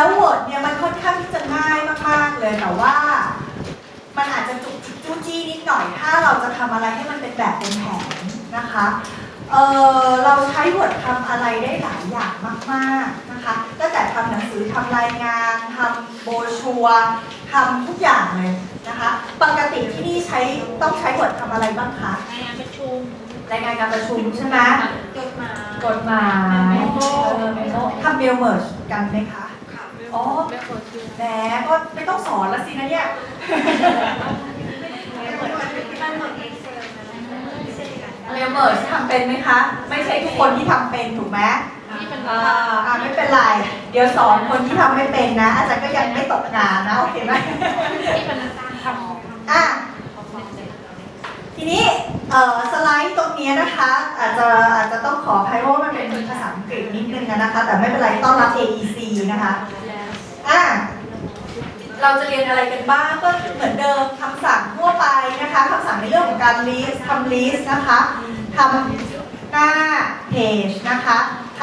จริงๆแล้ว Word เนี่ยมันค่อนข้างที่จะง่ายมากๆเลยแต่ว่า มันอาจจะจุกจิกจู้จี้นิดหน่อยถ้าเราจะทำอะไรให้มันเป็นแบบเป็นแผนนะคะเออเราใช้ Word ทำอะไรได้หลายอย่างมากๆนะคะตั้งแต่ทำหนังสือทำรายงานทำโบรชัวร์ทำทุกอย่างเลยนะคะ ปกติที่นี่ใช้ต้องใช้ Word ทำอะไรบ้างคะรายงานประชุมรายงานการประชุมใช่ไหมจดหมายกฎหมายเออเมโมทำเมลเมิร์ชกันไหมคะค่ะ อ๋อ ไม่ควรคือแหมก็ไม่ต้องสอนแล้วสินะเนี่ยเอ็กเซลนะไม่ใช่กันเมลเมิร์ชทำเป็นไหมคะ ไม่ใช่ทุกคนที่ทำเป็นถูกไหมที่เป็นอ่าอ่าไม่เป็นไร เดี๋ยวสอนคนที่ทำไม่เป็นนะ อาจารย์ก็ยังไม่ตกงานนะ โอเคไหม ที่เป็นทำ อะ ทีนี้เอ่อสไลด์ตรงนี้นะคะ อาจจะอาจจะต้องขออภัยเพราะว่ามันเป็นภาษาอังกฤษนิดนึงนะคะ แต่ไม่เป็นไรต้อนรับ AEC นะคะ เราจะเรียนอะไรกันบ้างก็เหมือนเดิมคำสั่งทั่วไปนะคะคำสั่งในเรื่องของการ list ทำ list นะคะทำหน้าเพจนะคะท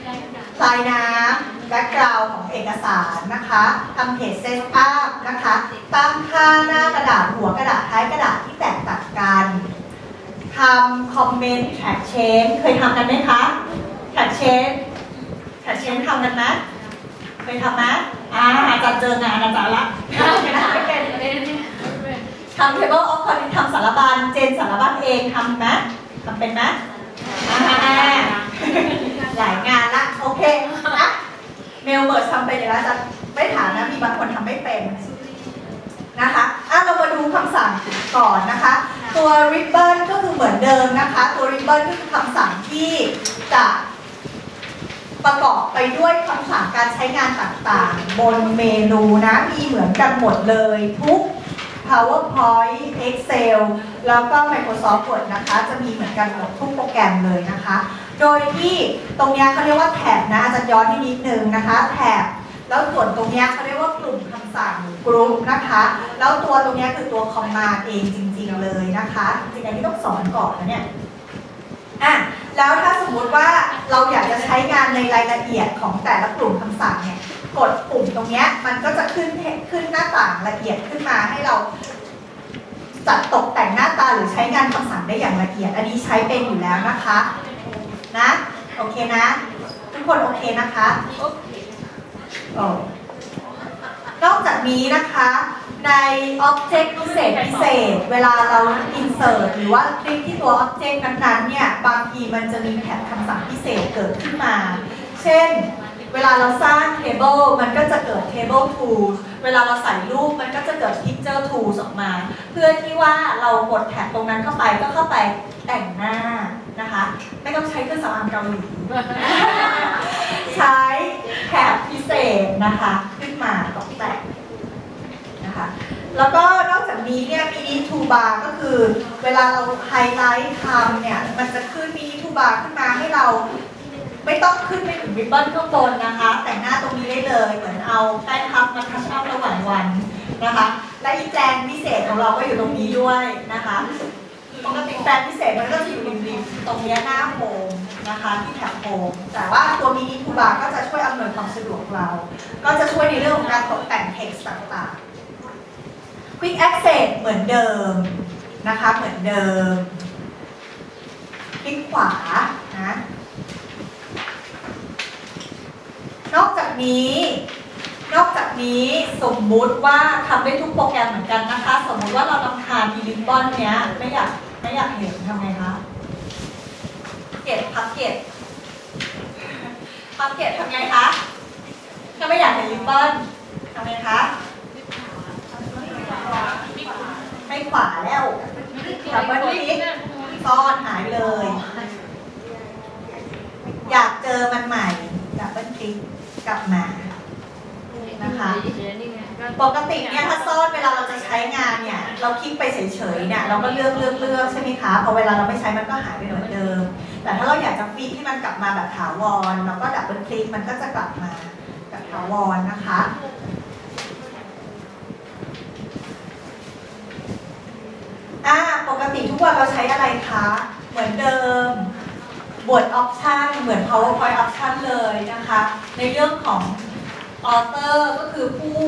ำลายน้ำแบ็กกราวของเอกสารนะคะทำเพจเซตอัพนะคะตั้งค่าหน้ากระดาษหัวกระดาษท้ายกระดาษที่แตกต่างกันทำคอมเมนต์แท็กเชนเคยทำกันไหมคะแท็กเชนแท็กเชนทำกันไหมเคยทำไหม อ่าอาจารย์เจองานอาจารย์ละ ไม่เป็นทำ table of contents ทำสารบัญเจนสารบัญเองทำไหมทำเป็นไหมอ่าหลายงานละ โอเคนะเมลเบิร์ดทำเป็นอยู่แล้วจะไม่ถามนะ มีบางคนทำไม่เป็น นะคะอะเรามาดูคำสั่งก่อนนะคะ ตัว ribbon ก็คือเหมือนเดิมนะคะ ตัว ribbon ก็คือคำสั่งที่จะ ประกอบไปด้วยคำสั่งการใช้งานต่างๆ บนเมนูนะ มีเหมือนกันหมดเลยทุก PowerPoint Excel แล้วก็ Microsoft Word นะคะ จะมีเหมือนกันหมดทุกโปรแกรมเลยนะคะ โดยที่ตรงเนี้ยเขาเรียกว่าแท็บนะอาจารย์ย้อนนิดนึงนะคะแท็บแล้วส่วนตรงเนี้ยเขาเรียกว่ากลุ่มคำสั่งกรุ๊ปนะคะ แล้วตัวตรงเนี้ยคือตัว command เองจริง ๆ เลยนะคะจริงๆอันนี้ต้องสอนก่อนนะเนี่ย อะแล้วถ้าสมมุติว่าเราอยากจะใช้งานในรายละเอียดของแต่ละกลุ่มคำสั่งเนี่ยกดปุ่มตรงเนี้ยมันก็จะขึ้นขึ้นหน้าต่างละเอียดขึ้นมาให้เราจัดตกแต่งหน้าตาหรือใช้งานคำสั่งได้อย่างละเอียด อันนี้ใช้เป็นอยู่แล้วนะคะนะโอเคนะ ทุกคนโอเคนะคะโอ้นอกจากนี้นะคะ ใน Object พิเศษพิเศษ เวลาเรา insert หรือว่าคลิกที่ตัว Object นั้นๆเนี่ยบางทีมันจะมีแท็บคำสั่งพิเศษเกิดขึ้นมา เช่น เวลาเราสร้าง table มันก็จะเกิด table Tool เวลาเราใส่รูปมันก็จะเกิด picture tools ออกมา เพื่อที่ว่าเรากดแท็บตรงนั้นเข้าไปก็เข้าไปแต่งหน้านะคะ ไม่ต้องใช้เครื่องสำอางเกาหลีใช้แท็บพิเศษนะคะ ขึ้นมาตกแต่ง นะคะ แล้วก็นอกจากนี้เนี่ยมินิทูบาร์ก็คือเวลาเราไฮไลท์ทำเนี่ยมันจะขึ้นมินิทูบาร์ขึ้นมาให้เราไม่ต้องขึ้นไปถึงริบบิ้นข้างบนนะคะ แต่งหน้าตรงนี้ได้เลย เหมือนเอาแป้งพับมาทัชอัพระหว่างวันนะคะ และอีแจงพิเศษของเราก็อยู่ตรงนี้ด้วยนะคะปกติแปรงพิเศษมันก็จะอยู่ริมๆตรงนี้หน้าโฮมนะคะที่แถบโฮมแต่ว่าตัวมินิทูบาร์ก็จะช่วยอำนวยความสะดวกเรา ก็จะช่วยในเรื่องของการตกแต่งเท็กซ์ต่างๆ Quick Access เหมือนเดิมนะคะเหมือนเดิม คลิกขวานะนอกจากนี้ นอกจากนี้สมมุติว่าทำได้ทุกโปรแกรมเหมือนกันนะคะ สมมุติว่าเราลำคาญอีลิบอนเนี้ยไม่อยากไม่อยากเห็นทำไงคะเก็บพับเก็บพับเก็บทำไงคะถ้าไม่อยากเห็นริบบอนทำไงคะ ให้ขวาแล้วดับเบิลคลิกซ่อนหายเลย อยากเจอมันใหม่ดับเบิลคลิกกลับมานะคะปกติเนี่ยถ้าซ่อนเวลาเราจะใช้งานเนี่ย เราคลิกไปเฉยๆเนี่ยเราก็เลือกเลือกเลือกใช่ไหมคะพอเวลาเราไม่ใช้มันก็หายไปเหมือนเดิม แต่ถ้าเราอยากจะฟีดให้มันกลับมาแบบถาวรเราก็ดับเบิลคลิกมันก็จะกลับมาแบบถาวรนะคะ น อ่า ปกติทุกวันเราใช้อะไรคะ เหมือนเดิม Word Option เหมือน PowerPoint Option เลยนะคะ ในเรื่องของ Author ก็คือผู้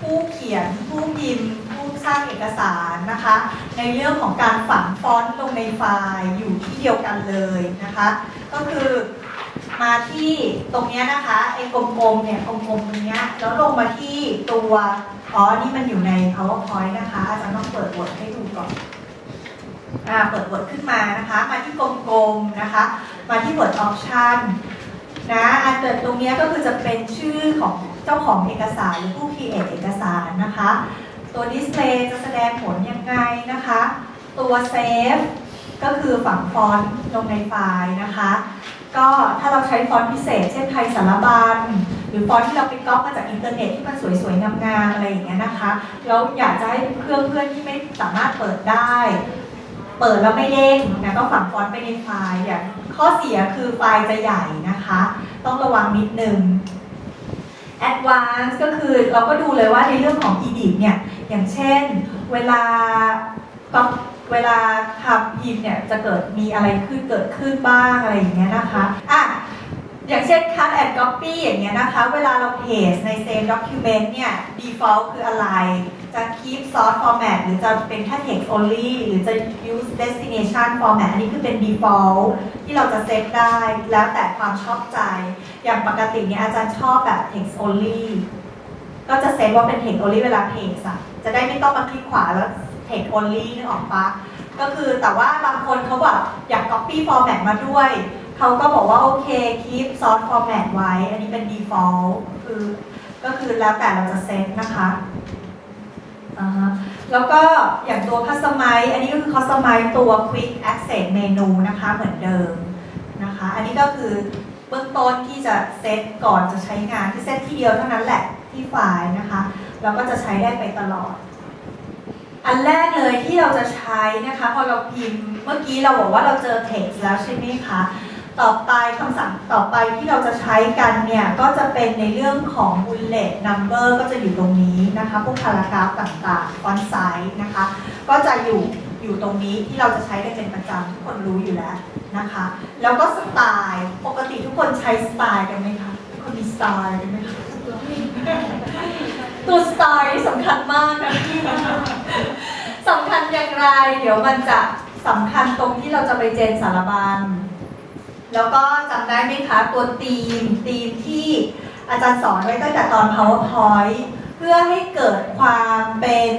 ผู้เขียน ผู้พิมพ์ ผู้สร้างเอกสารนะคะ ในเรื่องของการฝังฟอนต์ลงในไฟล์อยู่ที่เดียวกันเลยนะคะ ก็คือมาที่ตรงนี้นะคะไอ้กลมๆเนี่ยกลมๆตรงนี้แล้วลงมาที่ตัวอ๋อนี่มันอยู่ใน PowerPoint นะคะ อาจารย์ต้องเปิด Word ให้ดูก่อน เปิด Word ขึ้นมานะคะ มาที่กลมๆนะคะ มาที่ Word Option นะอันเกิดตรงเนี้ยก็คือจะเป็นชื่อของเจ้าของเอกสารหรือผู้ create เอกสารนะคะ ตัว Display จะแสดงผลยังไงนะคะ ตัว Save ก็คือฝังฟอนต์ลงในไฟล์นะคะ ก็ถ้าเราใช้ฟอนต์พิเศษ เช่นไทยสารบัญหรือฟอนต์ที่เราไปก๊อปมาจากอินเทอร์เน็ตที่มันสวยๆงามๆอะไรอย่างเงี้ยนะคะ เราอยากจะให้เพื่อนเพื่อนๆที่ไม่สามารถเปิดได้ เปิดแล้วไม่เด้งนะก็ฝังฟอนต์ไปในไฟล์อย่างข้อเสียคือไฟล์จะใหญ่นะคะ ต้องระวังนิดนึง Advanced ก็คือเราก็ดูเลยว่าในเรื่องของ Edit เนี่ยอย่างเช่นเวลาก็เวลาทำพิมพ์เนี่ยจะเกิดมีอะไรขึ้นเกิดขึ้นบ้างอะไรอย่างเงี้ยนะคะอะ อย่างเช่น cut and copy อย่างเงี้ยนะคะ เวลาเรา paste ใน same document เนี่ย default คืออะไร จะ keep source format หรือจะเป็นแค่ text only หรือจะ use destination format อันนี้คือเป็น default ที่เราจะเซตได้ แล้วแต่ความชอบใจ อย่างปกติเนี่ยอาจารย์ชอบแบบ text only ก็จะเซตว่าเป็น text only เวลา paste อะจะได้ไม่ต้องมาคลิกขวาแล้ว text only นึกออกปะก็คือแต่ว่าบางคนเขาแบบอยาก copy format มาด้วย เขาก็บอกว่าโอเค keep source format ไว้ อันนี้เป็น default คือก็คือแล้วแต่เราจะเซตนะคะแล้วก็อย่างตัว customize อันนี้ก็คือ customize ตัว quick access menu นะคะเหมือนเดิมนะคะ อันนี้ก็คือเบื้องต้นที่จะเซตก่อนจะใช้งานที่เซตที่เดียวเท่านั้นแหละที่ไฟล์นะคะเราก็จะใช้ได้ไปตลอด อันแรกเลยที่เราจะใช้นะคะ พอเราพิมพ์เมื่อกี้เราบอกว่าเราเจอ text แล้วใช่ไหมคะ ต่อไปคำสั่งต่อไปที่เราจะใช้กันเนี่ย ก็จะเป็นในเรื่องของ bullet number ก็จะอยู่ตรงนี้นะคะ พวก paragraph ต่างๆ font size นะคะ ก็จะอยู่อยู่ตรงนี้ที่เราจะใช้กันเป็นประจำทุกคนรู้อยู่แล้วนะคะ แล้วก็สไตล์ปกติทุกคนใช้สไตล์กันไหมคะทุกคนมีสไตล์กันไหมคะตัวสไตล์นี่สำคัญมากนะสำคัญอย่างไร เดี๋ยวมันจะสำคัญตรงที่เราจะไปเจนสารบัญ แล้วก็จำได้ไหมคะตัวธีมธีมที่อาจารย์สอนไว้ตั้งแต่ตอน PowerPoint เพื่อให้เกิดความเป็น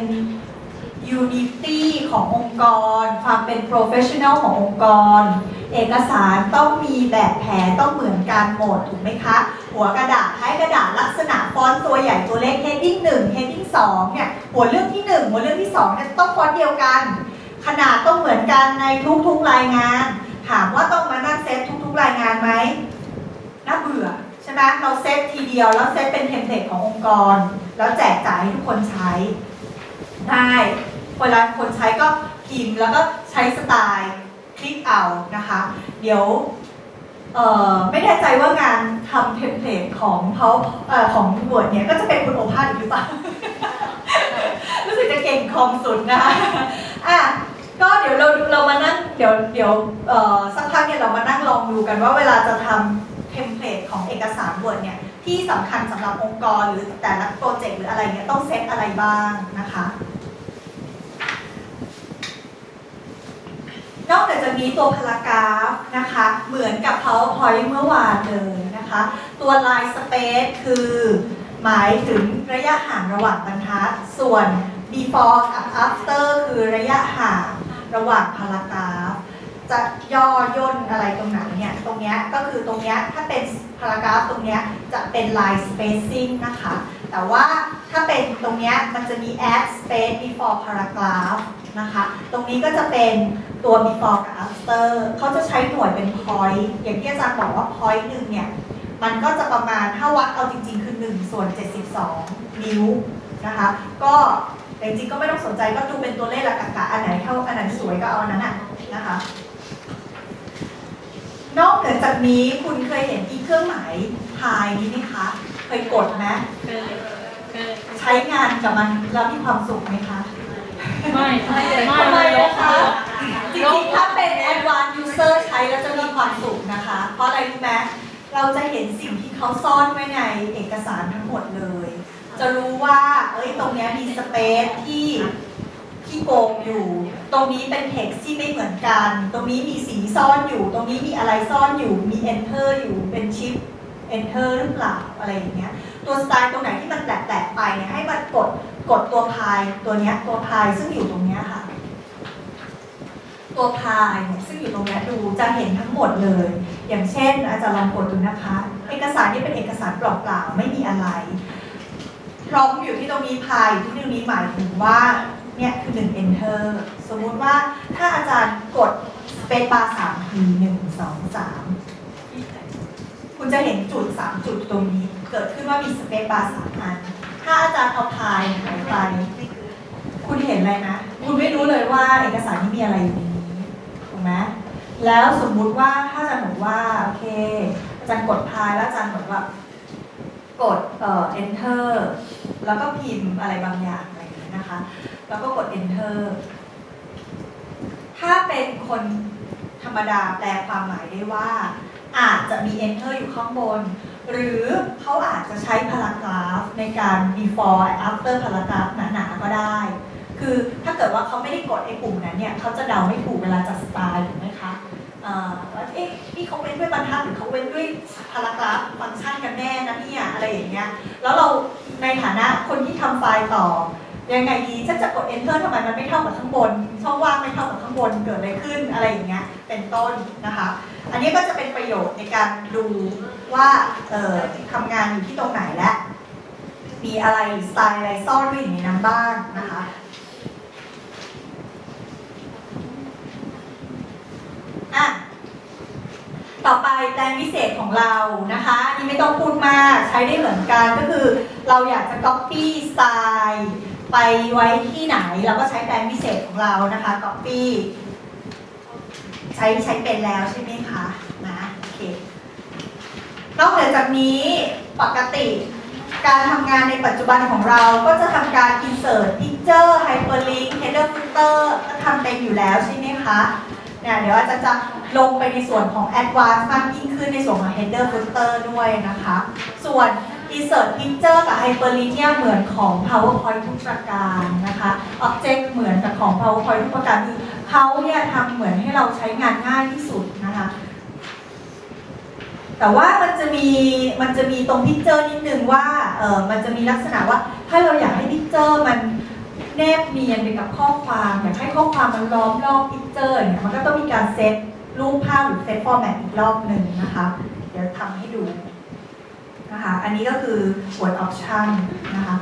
unity ขององค์กร ความเป็น professional ขององค์กร เอกสารต้องมีแบบแผนต้องเหมือนกันหมดถูกไหมคะ หัวกระดาษท้ายกระดาษลักษณะฟอนต์ตัวใหญ่ตัวเล็ก heading 1 heading 2เนี่ยหัวเรื่องที่ 1 หัวเรื่องที่2เนี่ยต้องฟอนต์เดียวกัน ขนาดต้องเหมือนกันในทุกๆรายงาน ถามว่าต้องมานั่งเซตทุก ๆ รายงานไหมน่าเบื่อใช่ไหมเราเซตทีเดียวแล้วเซตเป็นเทมเพลตขององค์กร แล้วแจกจ่ายให้ทุกคนใช้ได้เวลาคนใช้ก็พิมพ์แล้วก็ใช้สไตล์คลิกเอานะคะ เดี๋ยวไม่แน่ใจว่างานทำเทมเพลตของเขาเอของ Word เนี่ยก็จะเป็นคุณโอภาสอีกหรือเปล่า รู้สึกจะเก่งคอมสุดนะคะอะ ก็เดี๋ยวเราเรามานั่งเดี๋ยวเดี๋ยวสักพักเนี่ยเรามานั่งลองดูกันว่าเวลาจะทำเทมเพลตของเอกสาร Word เนี่ยที่สำคัญสำหรับองค์กรหรือแต่ละโปรเจกต์หรืออะไรเนี่ยต้องเซตอะไรบ้างนะคะนอกจากจะมีตัวพารากราฟนะคะ เหมือนกับ PowerPoint เมื่อวานเลยนะคะ ตัว line space คือหมายถึงระยะห่างระหว่างบรรทัด ส่วน before กับ after คือระยะห่าง ระหว่างพารากราฟจะย่อย่นอะไรตรงไหนเนี่ย ตรงเนี้ยก็คือตรงเนี้ยถ้าเป็นพารากราฟตรงเนี้ยจะเป็น line spacing นะคะ แต่ว่าถ้าเป็นตรงเนี้ยมันจะมี add space before paragraph นะคะ ตรงนี้ก็จะเป็นตัว before กับ after เขาจะใช้หน่วยเป็น point อย่างที่อาจารย์บอกว่า point หนึ่งเนี่ย มันก็จะประมาณถ้าวัดเอาจริงๆ คือ 1 ส่วน 72 นิ้วนะคะ ก็ แต่จริงๆก็ไม่ต้องสนใจก็ดูเป็นตัวเลขหลักกะอันไหนเท่าอันไหนสวยก็เอาอันนั้นน่ะนะคะ นอกเหนือจากนี้คุณเคยเห็นอีเครื่องหมายพายนี้ไหมคะ เคยกดไหมเคยเคยใช้งานกับมันแล้วมีความสุขไหมคะ ไม่ไม่ไม่ทำไมลบนะคะจริงๆถ้าเป็น advanced user ใช้แล้วจะมีความสุขนะคะ เพราะอะไรรู้ไหมเราจะเห็นสิ่งที่เขาซ่อนไว้ในเอกสารทั้งหมดเลย จะรู้ว่าเอ้ยตรงนี้มีสเปซที่ที่โกงอยู่ ตรงนี้เป็น text ที่ไม่เหมือนกัน ตรงนี้มีสีซ่อนอยู่ ตรงนี้มีอะไรซ่อนอยู่ มี enter อยู่เป็นชิป enter หรือเปล่าอะไรอย่างเงี้ย ตัวสไตล์ตรงไหนที่มันแปลกๆไปเนี่ยให้มันกดกดตัวพายตัวเนี้ยตัวพายซึ่งอยู่ตรงเนี้ยค่ะ ตัวพายเนี่ยซึ่งอยู่ตรงเนี้ยดูจะเห็นทั้งหมดเลย อย่างเช่น อาจารย์ลองกดดูนะคะ เอกสารนี้เป็นเอกสารเปล่าๆไม่มีอะไร พร้อมอยู่ที่ตรงนี้พายอยู่ที่ตรงนี้หมายถึงว่าเนี่ยคือหนึ่ง enter สมมุติว่าถ้าอาจารย์กด space bar สามทีหนึ่งสองสามคุณจะเห็นจุดสามจุดตรงนี้ เกิดขึ้นว่ามี space bar สามอัน ถ้าอาจารย์เอาพายหายไป คุณเห็นอะไรนะ คุณไม่รู้เลยว่าเอกสารที่มีอะไรอยู่ในนี้ถูกไหมแล้วสมมุติว่าถ้าอาจารย์บอกว่าโอเค อาจารย์กดพายแล้วอาจารย์เหมือนว่า กดเอ่อ enter แล้วก็พิมพ์อะไรบางอย่างอะไรอย่างนี้นะคะ แล้วก็กด enter ถ้าเป็นคนธรรมดาแปลความหมายได้ว่า อาจจะมี enter อยู่ข้างบน หรือเขาอาจจะใช้พารากราฟในการ before after พารากราฟหนาๆก็ได้ คือถ้าเกิดว่าเขาไม่ได้กดไอ้ปุ่มนั้นเนี่ยเขาจะเดาไม่ถูกเวลาจัดสไตล์ถูกไหมคะ ว่าเอ๊ะนี่เขาเว้นด้วยบรรทัดหรือเขาเว้นด้วยพารากราฟฟังก์ชันกันแน่นะเนี่ยอะไรอย่างเงี้ยแล้วเราในฐานะคนที่ทำไฟล์ต่อยังไงดีฉันจะกด enter ทำไมมันไม่เท่ากับข้างบน ช่องว่างไม่เท่ากับข้างบนเกิดอะไรขึ้นอะไรอย่างเงี้ยเป็นต้นนะคะ อันนี้ก็จะเป็นประโยชน์ในการดูว่าเอ่อทำงานอยู่ที่ตรงไหนและมีอะไรสไตล์อะไรซ่อนไว้อยู่ในนั้นบ้างนะคะ ต่อไป แปลงพิเศษของเรานะคะอันนี่ไม่ต้องพูดมากใช้ได้เหมือนกันก็คือ เราอยากจะ copy สไตล์ไปไว้ที่ไหนเราก็ใช้แปลงพิเศษของเรานะคะ copy ใช้ใช้เป็นแล้วใช่ไหมคะนะโอเคนอกจากนี้ปกติการทำงานในปัจจุบันของเราก็จะทำการ insert picture hyperlink header footer ก็ทำเป็นอยู่แล้วใช่ไหมคะ เนี่ยเดี๋ยวอาจารย์จะลงไปในส่วนของ advanced มากยิ่งขึ้นในส่วนของ header footer ด้วยนะคะ ส่วน insert picture กับ hyperlink เนี่ยเหมือนของ PowerPoint ทุกประการนะคะ object เหมือนกับของ PowerPoint ทุกประการคือเขาเนี่ยทำเหมือนให้เราใช้งานง่ายที่สุดนะคะ แต่ว่ามันจะมีมันจะมีตรงพิกเจอร์นิดนึงว่าเออมันจะมีลักษณะว่าถ้าเราอยากให้พิกเจอร์มัน แนบเนียนไปกับข้อความอยากให้ข้อความมันล้อมรอบพิกเจอร์เนี่ยมันก็ต้องมีการเซตรูปภาพหรือเซตฟอร์แมตอีกรอบหนึ่งนะคะ เดี๋ยวทำให้ดูนะคะ อันนี้ก็คือ Word Option นะคะ